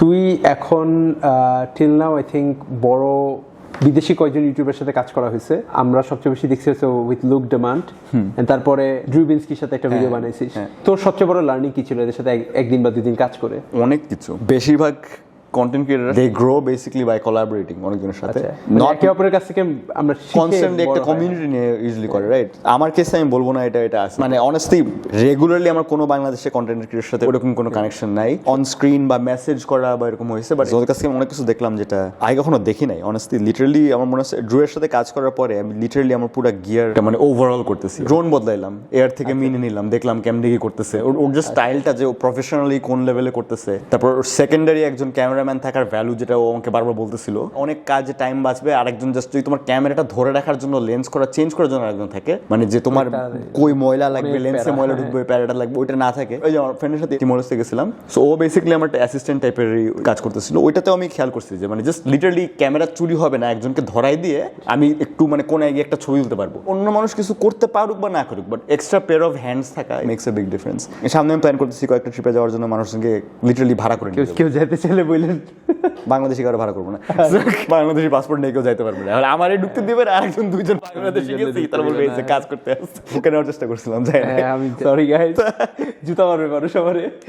তুই এখন till now I think বড় বিদেশি কয়েকজন ইউটিউবের সাথে কাজ করা হয়েছে। আমরা সবচেয়ে বেশি দেখছি হচ্ছে উইথ লুক ডিমান্ড তারপরে ড্রুবিন্সকির সাথে একটা ভিডিও বানাইছিস। তোর সবচেয়ে বড় লার্নিং কি ছিল? এদের সাথে একদিন বা দুদিন কাজ করে। অনেক কিছু। বেশিরভাগ content creator they grow basically by collaborating অনেকজনের সাথে। মানে নট একে অপরের কাছ থেকে আমরা কনস্ট্যান্টলি একটা। কমিউনিটি নিয়ে ইউজুয়ালি করে রাইট আমার কেসে আমি বলব না এটা এটা আছে। মানে অনেস্টলি রেগুলারলি আমার কোনো বাংলাদেশে কন্টেন্ট ক্রিয়েটার সাথে ওরকম কোনো কানেকশন নাই। অন স্ক্রিন বা মেসেজ করা বা এরকম হয়েছে বাট ওদের কাছ থেকে অনেক কিছু দেখলাম যেটা আগে কখনো দেখি নাই। অনেস্টলি লিটারালি আমার মনে হচ্ছে ড্রোয়ের সাথে কাজ করার পরে আমি লিটারালি আমার পুরো গিয়ার মানে ওভারঅল করতেছি। ড্রোন বদলাইলাম। এয়ার থেকে মিনে নিলাম দেখলাম কেমনে কি করতেছে। ওর ওর যে স্টাইলটা যে প্রফেশনালি কোন লেভেলে করতেছে। তারপর সেকেন্ডারি একজন ক্যামেরাম্যান থাকার ভ্যালু যেটা ও আমাকে বারবার বলতেছিল অনেক কাজে টাইম বাঁচবে আরেকজন জাস্ট যদি তোমার ক্যামেরাটা ধরে রাখার জন্য লেন্স করা চেঞ্জ করার জন্য আরেকজন থাকে মানে যে তোমার কই ময়লা লাগবে লেন্সে ময়লা হ্যাঁ। ঢুকবে প্যারাটা লাগবে ওইটা না থাকে। ওই যে আমার ফ্রেন্ডের সাথে টিমোলেসে গেছিলাম সো ও বেসিক্যালি আমার অ্যাসিস্ট্যান্ট টাইপের কাজ করতেছিল। ওইটাতেও আমি খেয়াল করছি যে মানে জাস্ট লিটারলি ক্যামেরা চুরি হবে না একজনকে ধরাই দিয়ে আমি একটু মানে কোনায় গিয়ে একটা ছবি তুলতে পারব। অন্য মানুষ কিছু করতে পারুক বা না করুক but extra pair of hands থাকা মেক্স এ বিগ ডিফারেন্স সামনে আমি প্ল্যান করতেছি কয়েকটা ট্রিপে যাওয়ার জন্য মানুষজনকে লিটারলি ভাড়া করে কেউ যেতে চাইলে বললেন বাংলাদেশি কারও ভাড়া করব না। বাংলাদেশি পাসপোর্ট নিয়ে কেউ যাইতে পারবে না। আমার ঢুকতে দেবে আর একজন দুইজন বাংলাদেশি গেছি তার বলবে এই যে কাজ করতে আসছে। ওকে নেওয়ার চেষ্টা করছিলাম যাই হ্যাঁ আমি সরি গাইস জুতা মারবে মানুষ আমারে।